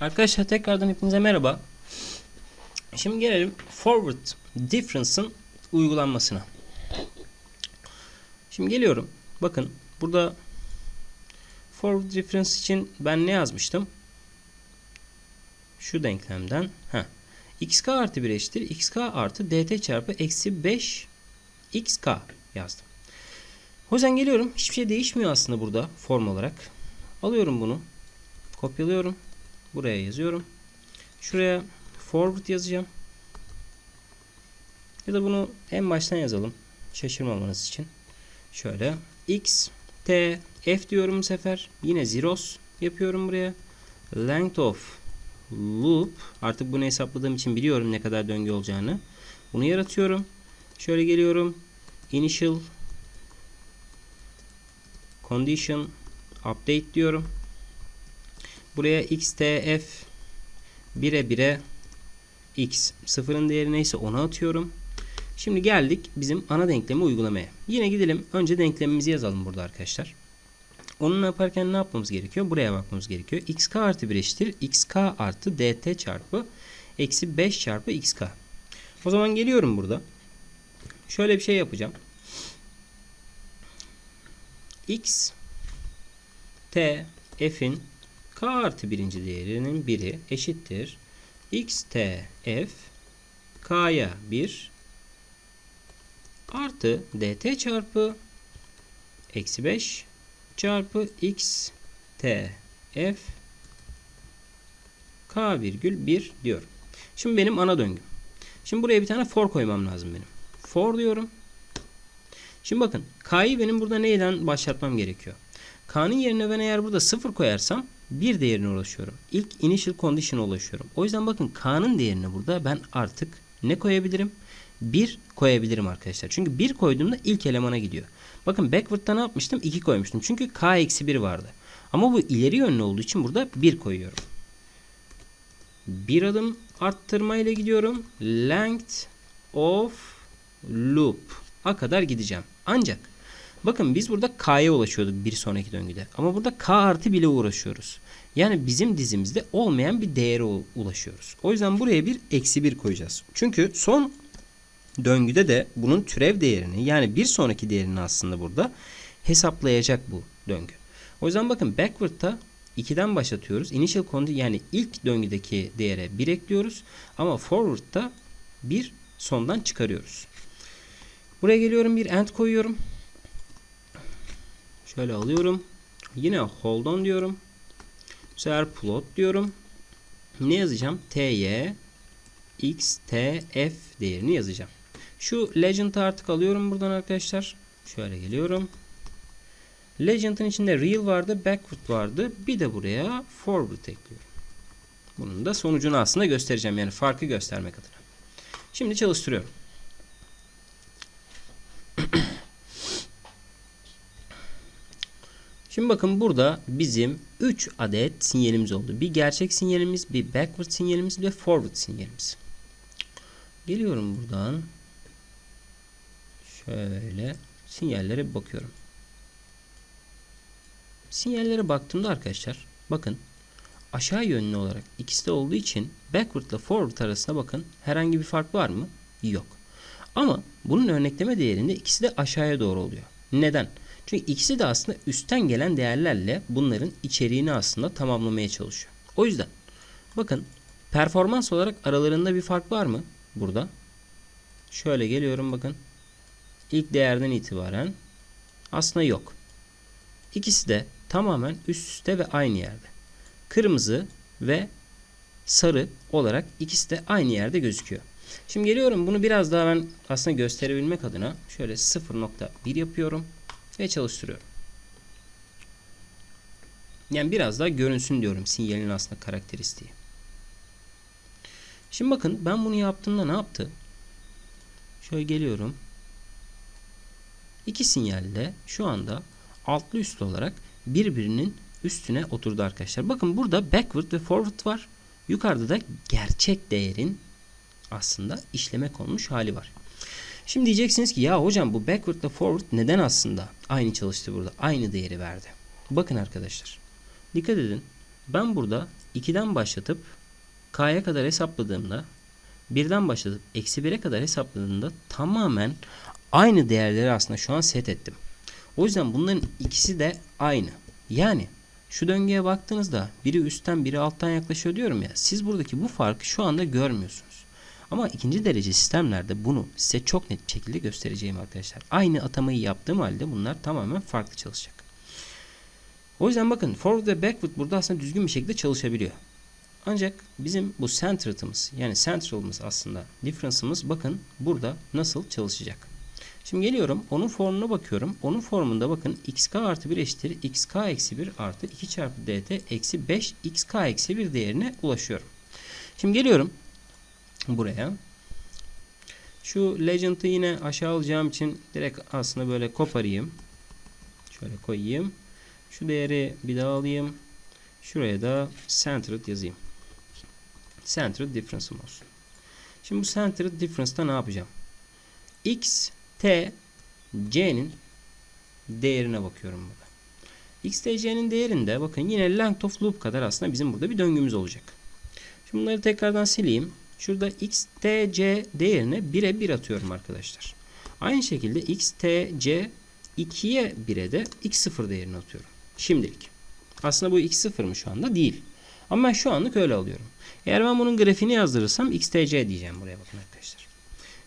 Arkadaşlar tekrardan hepinize merhaba. Şimdi gelelim forward difference'ın uygulanmasına. Şimdi geliyorum. Bakın burada forward difference için ben ne yazmıştım? Şu denklemden. Heh. xk artı 1 eşittir. xk artı dt çarpı eksi 5 xk yazdım. O yüzden geliyorum. Hiçbir şey değişmiyor aslında burada form olarak. Alıyorum bunu. Kopyalıyorum. Buraya yazıyorum. Şuraya forward yazacağım. Ya da bunu en baştan yazalım. Şaşırmamanız için. Şöyle x t f diyorum bu sefer. Yine zeros yapıyorum buraya. Length of loop. Artık bunu hesapladığım için biliyorum ne kadar döngü olacağını. Bunu yaratıyorum. Şöyle geliyorum. Initial condition update diyorum. Buraya xtf 1'e 1'e x sıfırın değeri neyse onu atıyorum. Şimdi geldik bizim ana denklemi uygulamaya. Yine gidelim. Önce denklemimizi yazalım burada arkadaşlar. Onun yaparken ne yapmamız gerekiyor? Buraya bakmamız gerekiyor. xk artı 1 eşittir. xk artı dt çarpı eksi 5 çarpı xk. O zaman geliyorum burada. Şöyle bir şey yapacağım. x t f'in k artı birinci değerinin biri eşittir. x t f k'ya 1 artı dt çarpı eksi 5 çarpı x t f k virgül 1 diyorum. Şimdi benim ana döngüm. Şimdi buraya bir tane for koymam lazım benim. For diyorum. Şimdi bakın k'yı benim burada neyden başlatmam gerekiyor? K'nın yerine ben eğer burada 0 koyarsam bir değerine ulaşıyorum. İlk initial condition'a ulaşıyorum. O yüzden bakın K'nın değerini burada ben artık ne koyabilirim? 1 koyabilirim arkadaşlar. Çünkü 1 koyduğumda ilk elemana gidiyor. Bakın backward'da ne yapmıştım? 2 koymuştum. Çünkü K eksi 1 vardı. Ama bu ileri yönlü olduğu için burada 1 koyuyorum. Bir adım arttırma ile gidiyorum. Length of loop a kadar gideceğim. Ancak bakın biz burada k'ya ulaşıyorduk bir sonraki döngüde. Ama burada k artı bile uğraşıyoruz. Yani bizim dizimizde olmayan bir değere ulaşıyoruz. O yüzden buraya bir eksi 1 koyacağız. Çünkü son döngüde de bunun türev değerini yani bir sonraki değerini aslında burada hesaplayacak bu döngü. O yüzden bakın backward'ta 2'den başlatıyoruz. Initial condition yani ilk döngüdeki değere 1 ekliyoruz. Ama forward'da 1 sondan çıkarıyoruz. Buraya geliyorum bir end koyuyorum. Şöyle alıyorum. Yine hold on diyorum. Bu sefer plot diyorum. Ne yazacağım? ty x t f değerini yazacağım. Şu legend'ı artık alıyorum buradan arkadaşlar. Şöyle geliyorum. Legend'ın içinde real vardı, backward vardı. Bir de buraya forward ekliyorum. Bunun da sonucunu aslında göstereceğim. Yani farkı göstermek adına. Şimdi çalıştırıyorum. Şimdi bakın burada bizim 3 adet sinyalimiz oldu. Bir gerçek sinyalimiz, bir backward sinyalimiz ve forward sinyalimiz. Geliyorum buradan. Şöyle sinyallere bakıyorum. Sinyallere baktığımda arkadaşlar bakın aşağı yönlü olarak ikisi de olduğu için backward ile forward arasında bakın herhangi bir fark var mı? Yok. Ama bunun örnekleme değerinde ikisi de aşağıya doğru oluyor. Neden? Çünkü ikisi de aslında üstten gelen değerlerle bunların içeriğini aslında tamamlamaya çalışıyor. O yüzden bakın performans olarak aralarında bir fark var mı? Burada. Şöyle geliyorum bakın. İlk değerden itibaren aslında yok. İkisi de tamamen üst üste ve aynı yerde. Kırmızı ve sarı olarak ikisi de aynı yerde gözüküyor. Şimdi geliyorum bunu biraz daha ben aslında gösterebilmek adına şöyle 0.1 yapıyorum ve çalıştırıyorum. Yani biraz daha görünsün diyorum sinyalin aslında karakteristiği. Şimdi bakın ben bunu yaptığımda ne yaptı? Şöyle geliyorum. İki sinyalle şu anda altlı üstlü olarak birbirinin üstüne oturdu arkadaşlar. Bakın burada backward ve forward var. Yukarıda da gerçek değerin aslında işleme konmuş hali var. Şimdi diyeceksiniz ki ya hocam bu backward ile forward neden aslında aynı çalıştı burada? Aynı değeri verdi. Bakın arkadaşlar. Dikkat edin. Ben burada 2'den başlatıp k'ya kadar hesapladığımda birden başlatıp eksi 1'e kadar hesapladığımda tamamen aynı değerleri aslında şu an set ettim. O yüzden bunların ikisi de aynı. Yani şu döngüye baktığınızda biri üstten biri alttan yaklaşıyor diyorum ya. Siz buradaki bu farkı şu anda görmüyorsunuz. Ama ikinci derece sistemlerde bunu size çok net bir şekilde göstereceğim arkadaşlar. Aynı atamayı yaptığım halde bunlar tamamen farklı çalışacak. O yüzden bakın forward ve backward burada aslında düzgün bir şekilde çalışabiliyor. Ancak bizim bu centered'ımız yani central'ımız aslında difference'ımız bakın burada nasıl çalışacak. Şimdi geliyorum onun formuna bakıyorum. Onun formunda bakın xk artı 1 eşittir xk eksi 1 artı 2 çarpı dt eksi 5 xk eksi 1 değerine ulaşıyorum. Şimdi geliyorum buraya. Şu legend'ı yine aşağı alacağım için direkt aslında böyle koparayım. Şöyle koyayım. Şu değeri bir daha alayım. Şuraya da centered yazayım. Centered difference'ım olsun. Şimdi bu centered difference'da ne yapacağım? x, t, c'nin değerine bakıyorum burada. x, t, c'nin değerinde bakın yine length of loop kadar aslında bizim burada bir döngümüz olacak. Şimdi bunları tekrardan sileyim. Şurada x, t, c değerine 1'e 1 atıyorum arkadaşlar. Aynı şekilde x, t, c 2'ye 1'e de x0 değerini atıyorum. Şimdilik. Aslında bu x0 mı şu anda? Değil. Ama ben şu anlık öyle alıyorum. Eğer ben bunun grafiğini yazdırırsam xtc diyeceğim buraya bakın arkadaşlar.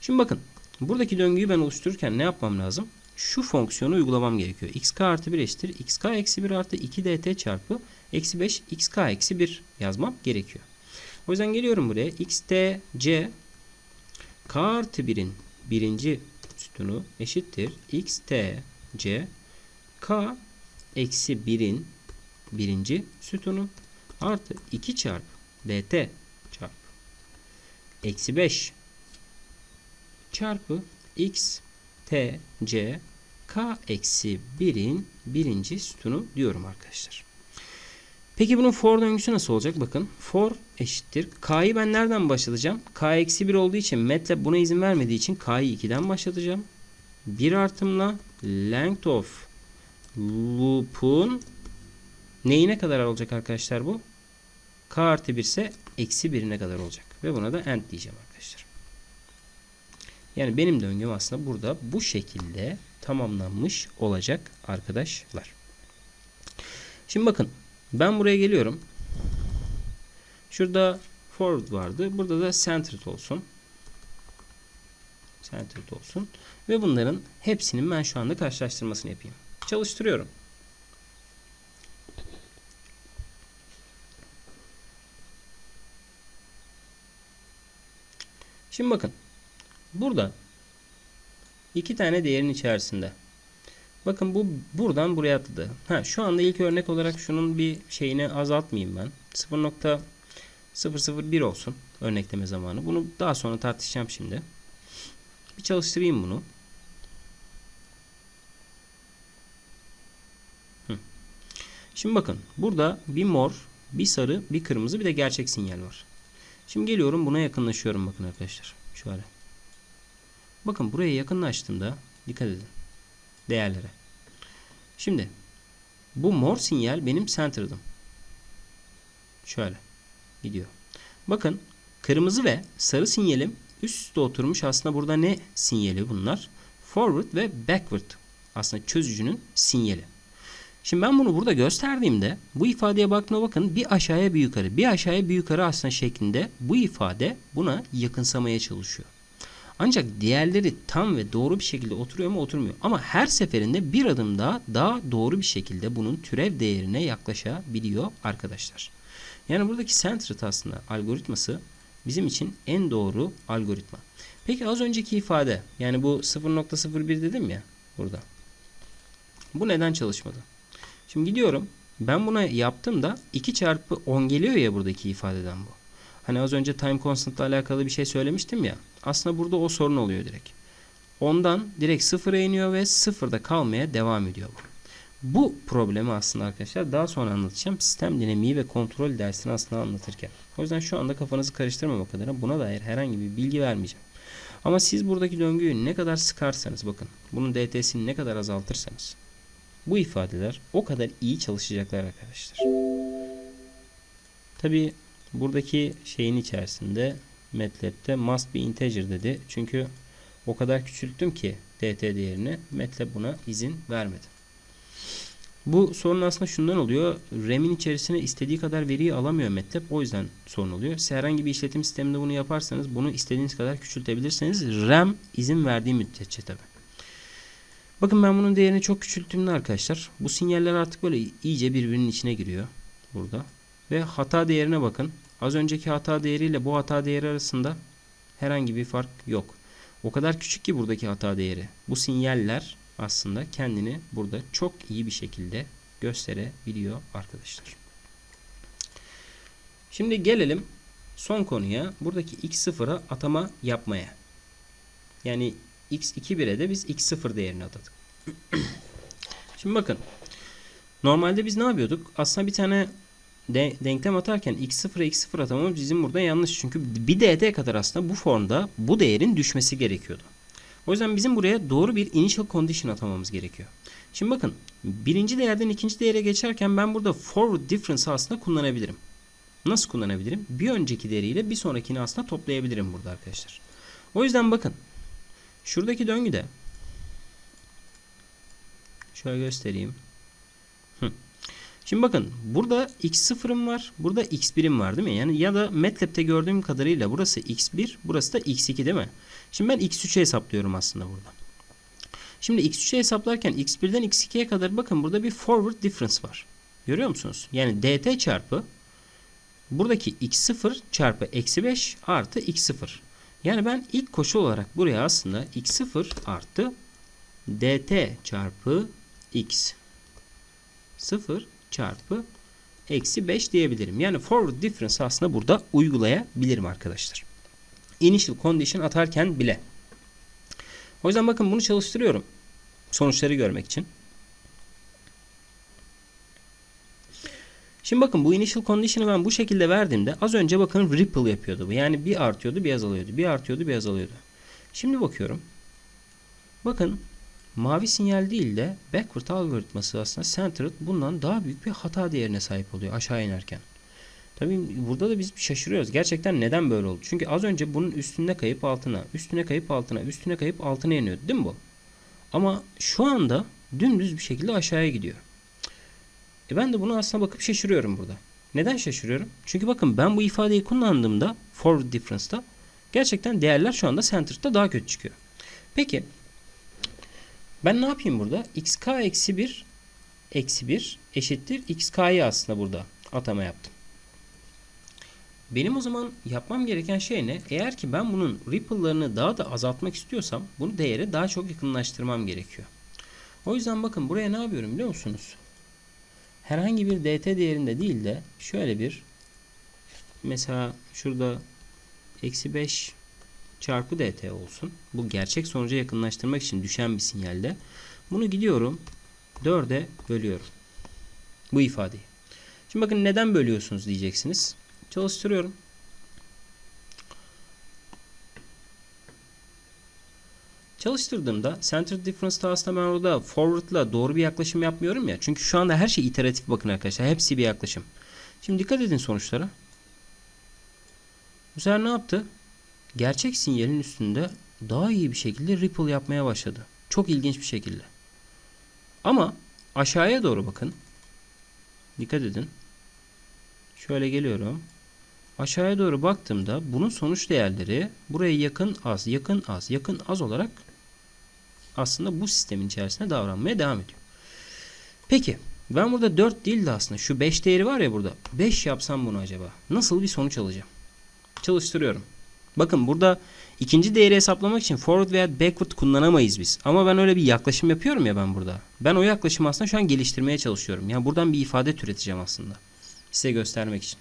Şimdi bakın buradaki döngüyü ben oluştururken ne yapmam lazım? Şu fonksiyonu uygulamam gerekiyor. xk artı 1 eşittir. xk eksi 1 artı 2 dt çarpı eksi 5 xk eksi 1 yazmam gerekiyor. O yüzden geliyorum buraya. xtc k artı 1'in birinci sütunu eşittir. xtc k eksi 1'in birinci sütunu artı 2 çarpı dt çarpı eksi 5 çarpı x t c k eksi 1'in birinci sütunu diyorum arkadaşlar. Peki bunun for döngüsü nasıl olacak? Bakın for eşittir. K'yı ben nereden başlatacağım? K eksi 1 olduğu için MATLAB buna izin vermediği için K'yı 2'den başlatacağım. 1 artımla length of loop'un neyine kadar olacak arkadaşlar bu? K artı 1 ise eksi 1'ine kadar olacak. Ve buna da end diyeceğim arkadaşlar. Yani benim döngüm aslında burada bu şekilde tamamlanmış olacak arkadaşlar. Şimdi bakın ben buraya geliyorum. Şurada forward vardı. Burada da centered olsun. Centered olsun. Ve bunların hepsinin ben şu anda karşılaştırmasını yapayım. Çalıştırıyorum. Şimdi bakın. Burada iki tane değerin içerisinde. Bakın bu buradan buraya atladı. Ha, şu anda ilk örnek olarak şunun bir şeyini azaltmayayım ben. 0.001 olsun örnekleme zamanı. Bunu daha sonra tartışacağım şimdi. Bir çalıştırayım bunu. Şimdi bakın burada bir mor, bir sarı, bir kırmızı bir de gerçek sinyal var. Şimdi geliyorum buna yakınlaşıyorum bakın arkadaşlar. Şöyle. Bakın buraya yakınlaştığımda dikkat edin. Değerlere. Şimdi bu mor sinyal benim center'dım. Şöyle gidiyor. Bakın kırmızı ve sarı sinyalim üst üste oturmuş. Aslında burada ne sinyali bunlar? Forward ve backward. Aslında çözücünün sinyali. Şimdi ben bunu burada gösterdiğimde bu ifadeye baktığına bakın bir aşağıya bir yukarı bir aşağıya bir yukarı aslında şeklinde bu ifade buna yakınsamaya çalışıyor. Ancak diğerleri tam ve doğru bir şekilde oturuyor mu oturmuyor. Ama her seferinde bir adım daha daha doğru bir şekilde bunun türev değerine yaklaşabiliyor arkadaşlar. Yani buradaki centered aslında algoritması bizim için en doğru algoritma. Peki az önceki ifade yani bu 0.01 dedim ya burada. Bu neden çalışmadı? Şimdi gidiyorum. Ben buna yaptığımda 2 çarpı 10 geliyor ya buradaki ifadeden bu. Hani az önce time constant ile alakalı bir şey söylemiştim ya. Aslında burada o sorun oluyor direkt. Ondan direkt sıfıra iniyor ve sıfırda kalmaya devam ediyor bu. Bu problemi aslında arkadaşlar daha sonra anlatacağım. Sistem dinamiği ve kontrol dersini aslında anlatırken. O yüzden şu anda kafanızı karıştırmamak adına buna dair herhangi bir bilgi vermeyeceğim. Ama siz buradaki döngüyü ne kadar sıkarsanız bakın bunun DT'sini ne kadar azaltırsanız bu ifadeler o kadar iyi çalışacaklar arkadaşlar. Tabi buradaki şeyin içerisinde MATLAB'de must be integer dedi. Çünkü o kadar küçülttüm ki dt değerini MATLAB buna izin vermedi. Bu sorun aslında şundan oluyor. RAM'in içerisine istediği kadar veriyi alamıyor MATLAB. O yüzden sorun oluyor. Siz herhangi bir işletim sisteminde bunu yaparsanız bunu istediğiniz kadar küçültebilirsiniz. RAM izin verdiği müddetçe tabi. Bakın ben bunun değerini çok küçülttüğümde arkadaşlar bu sinyaller artık böyle iyice birbirinin içine giriyor burada. Ve hata değerine bakın. Az önceki hata değeriyle bu hata değeri arasında herhangi bir fark yok. O kadar küçük ki buradaki hata değeri. Bu sinyaller aslında kendini burada çok iyi bir şekilde gösterebiliyor arkadaşlar. Şimdi gelelim son konuya. Buradaki x0'a atama yapmaya. Yani x2 de biz x0 değerini atadık. Şimdi bakın. Normalde biz ne yapıyorduk? Aslında bir tane de, denklem atarken x0'a x0 atamamız bizim burada yanlış. Çünkü bir dt kadar aslında bu formda bu değerin düşmesi gerekiyordu. O yüzden bizim buraya doğru bir initial condition atamamız gerekiyor. Şimdi bakın birinci değerden ikinci değere geçerken ben burada forward difference aslında kullanabilirim. Nasıl kullanabilirim? Bir önceki değeriyle bir sonrakini aslında toplayabilirim burada arkadaşlar. O yüzden bakın şuradaki döngüde şöyle göstereyim. Şimdi bakın burada x0'ım var. Burada x1'im var değil mi? Yani ya da MATLAB'te gördüğüm kadarıyla burası x1, burası da x2 değil mi? Şimdi ben x3'ü hesaplıyorum aslında burada. Şimdi x3'ü hesaplarken x1'den x2'ye kadar bakın burada bir forward difference var. Görüyor musunuz? Yani dt çarpı buradaki x0 çarpı eksi 5 artı x0. Yani ben ilk koşu olarak buraya aslında x0 artı dt çarpı x 0 çarpı eksi 5 diyebilirim. Yani forward difference aslında burada uygulayabilirim arkadaşlar. Initial condition atarken bile. O yüzden bakın bunu çalıştırıyorum. Sonuçları görmek için. Şimdi bakın bu initial condition'ı ben bu şekilde verdiğimde az önce bakın ripple yapıyordu bu. Yani bir artıyordu bir azalıyordu. Bir artıyordu bir azalıyordu. Şimdi bakıyorum. Bakın mavi sinyal değil de backward algoritması aslında centered bundan daha büyük bir hata değerine sahip oluyor aşağı inerken. Tabii burada da biz şaşırıyoruz. Gerçekten neden böyle oldu? Çünkü az önce bunun üstünde kayıp altına, üstüne kayıp altına, üstüne kayıp altına iniyordu değil mi bu? Ama şu anda dümdüz bir şekilde aşağıya gidiyor. E ben de bunu aslında bakıp şaşırıyorum burada. Neden şaşırıyorum? Çünkü bakın ben bu ifadeyi kullandığımda forward difference'da gerçekten değerler şu anda centered'da daha kötü çıkıyor. Peki ben ne yapayım burada? xk eksi 1 eksi 1 eşittir xk'yı aslında burada atama yaptım. Benim o zaman yapmam gereken şey ne? Eğer ki ben bunun ripple'larını daha da azaltmak istiyorsam bunu değere daha çok yakınlaştırmam gerekiyor. O yüzden bakın buraya ne yapıyorum biliyor musunuz? Herhangi bir dt değerinde değil de şöyle bir mesela şurada eksi 5 çarpı dt olsun. Bu gerçek sonuca yakınlaştırmak için düşen bir sinyalde. Bunu gidiyorum 4'e bölüyorum. Bu ifadeyi. Şimdi bakın neden bölüyorsunuz diyeceksiniz. Çalıştırıyorum. Çalıştırdığımda center difference aslında ben orada forward'la doğru bir yaklaşım yapmıyorum ya. Çünkü şu anda her şey iteratif bakın arkadaşlar. Hepsi bir yaklaşım. Şimdi dikkat edin sonuçlara. Bu sefer ne yaptı? Gerçek sinyalin üstünde daha iyi bir şekilde ripple yapmaya başladı. Çok ilginç bir şekilde. Ama aşağıya doğru bakın. Dikkat edin. Şöyle geliyorum. Aşağıya doğru baktığımda bunun sonuç değerleri buraya yakın az, yakın az, yakın az olarak aslında bu sistemin içerisinde davranmaya devam ediyor. Peki ben burada 4 değil de aslında şu 5 değeri var ya burada. 5 yapsam bunu acaba nasıl bir sonuç alacağım? Çalıştırıyorum. Bakın burada ikinci değeri hesaplamak için forward veya backward kullanamayız biz. Ama ben öyle bir yaklaşım yapıyorum ya ben burada. Ben o yaklaşımı aslında şu an geliştirmeye çalışıyorum. Yani buradan bir ifade türeteceğim aslında. Size göstermek için.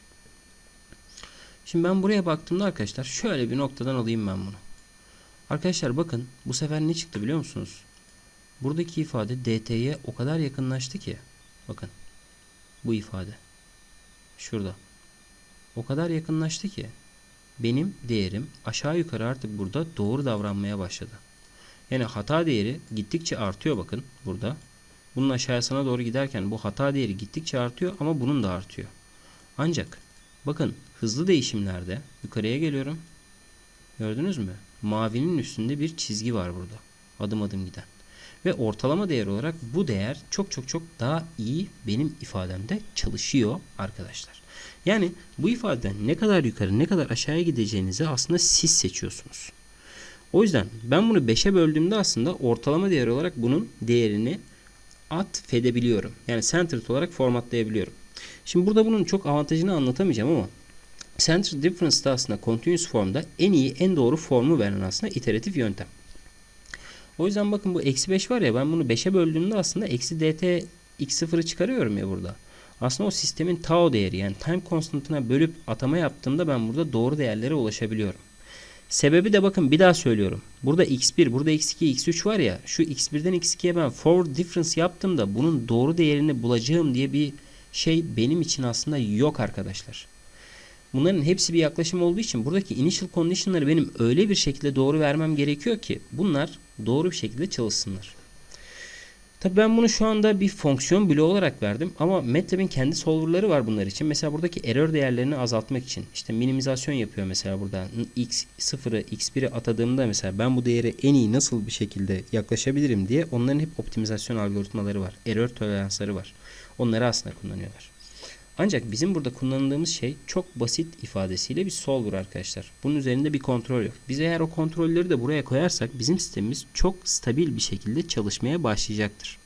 Şimdi ben buraya baktığımda arkadaşlar şöyle bir noktadan alayım ben bunu. Arkadaşlar bakın bu sefer ne çıktı biliyor musunuz? Buradaki ifade dt'ye o kadar yakınlaştı ki. Bakın bu ifade. Şurada. O kadar yakınlaştı ki benim değerim aşağı yukarı artık burada doğru davranmaya başladı. Yani hata değeri gittikçe artıyor bakın burada. Bunun aşağısına doğru giderken bu hata değeri gittikçe artıyor ama bunun da artıyor. Ancak Bakın hızlı değişimlerde yukarıya geliyorum. Gördünüz mü? Mavinin üstünde bir çizgi var burada. Adım adım giden. Ve ortalama değer olarak bu değer çok çok çok daha iyi benim ifademde çalışıyor arkadaşlar. Yani bu ifadeden ne kadar yukarı ne kadar aşağıya gideceğinizi aslında siz seçiyorsunuz. O yüzden ben bunu 5'e böldüğümde aslında ortalama değer olarak bunun değerini atfedebiliyorum. Yani centered olarak formatlayabiliyorum. Şimdi burada bunun çok avantajını anlatamayacağım ama Center difference da aslında continuous formda en iyi en doğru formu veren aslında iteratif yöntem. O yüzden bakın bu eksi 5 var ya ben bunu 5'e böldüğümde aslında eksi dt x0'ı çıkarıyorum ya burada. Aslında o sistemin tau değeri yani time constant'ına bölüp atama yaptığımda ben burada doğru değerlere ulaşabiliyorum. Sebebi de bakın bir daha söylüyorum. Burada x1, burada x2, x3 var ya. Şu x1'den x2'ye ben forward difference yaptığımda bunun doğru değerini bulacağım diye bir şey benim için aslında yok arkadaşlar. Bunların hepsi bir yaklaşım olduğu için buradaki initial condition'ları benim öyle bir şekilde doğru vermem gerekiyor ki bunlar doğru bir şekilde çalışsınlar. Tabi ben bunu şu anda bir fonksiyon bloğu olarak verdim ama MATLAB'in kendi solverları var bunlar için. Mesela buradaki error değerlerini azaltmak için işte minimizasyon yapıyor mesela burada. x0'ı x1'i atadığımda mesela ben bu değere en iyi nasıl bir şekilde yaklaşabilirim diye onların hep optimizasyon algoritmaları var. Error toleransları var. Onları aslında kullanıyorlar. Ancak bizim burada kullandığımız şey çok basit ifadesiyle bir solver arkadaşlar. Bunun üzerinde bir kontrol yok. Biz eğer o kontrolleri de buraya koyarsak bizim sistemimiz çok stabil bir şekilde çalışmaya başlayacaktır.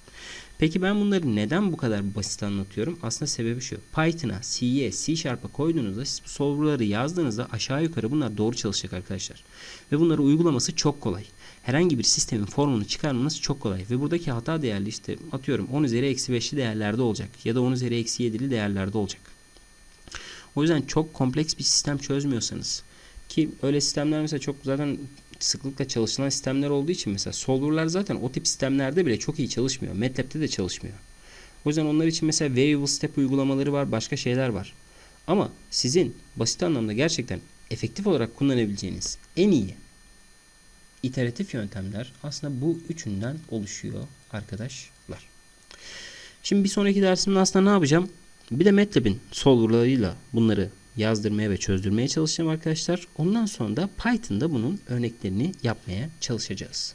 Peki ben bunları neden bu kadar basit anlatıyorum? Aslında sebebi şu. Python'a, C'ye, C Sharp'a koyduğunuzda siz bu solver'ları yazdığınızda aşağı yukarı bunlar doğru çalışacak arkadaşlar. Ve bunları uygulaması çok kolay. Herhangi bir sistemin formunu çıkarmanız çok kolay. Ve buradaki hata değerli işte atıyorum 10 üzeri eksi 5'li değerlerde olacak. Ya da 10 üzeri eksi 7'li değerlerde olacak. O yüzden çok kompleks bir sistem çözmüyorsanız ki öyle sistemler mesela çok zaten sıklıkla çalışılan sistemler olduğu için mesela solver'lar zaten o tip sistemlerde bile çok iyi çalışmıyor. MATLAB'de de çalışmıyor. O yüzden onlar için mesela variable step uygulamaları var, başka şeyler var. Ama sizin basit anlamda gerçekten efektif olarak kullanabileceğiniz en iyi iteratif yöntemler aslında bu üçünden oluşuyor arkadaşlar. Şimdi bir sonraki dersimde aslında ne yapacağım? Bir de MATLAB'in solverlarıyla bunları yazdırmaya ve çözdürmeye çalışacağım arkadaşlar. Ondan sonra da Python'da bunun örneklerini yapmaya çalışacağız.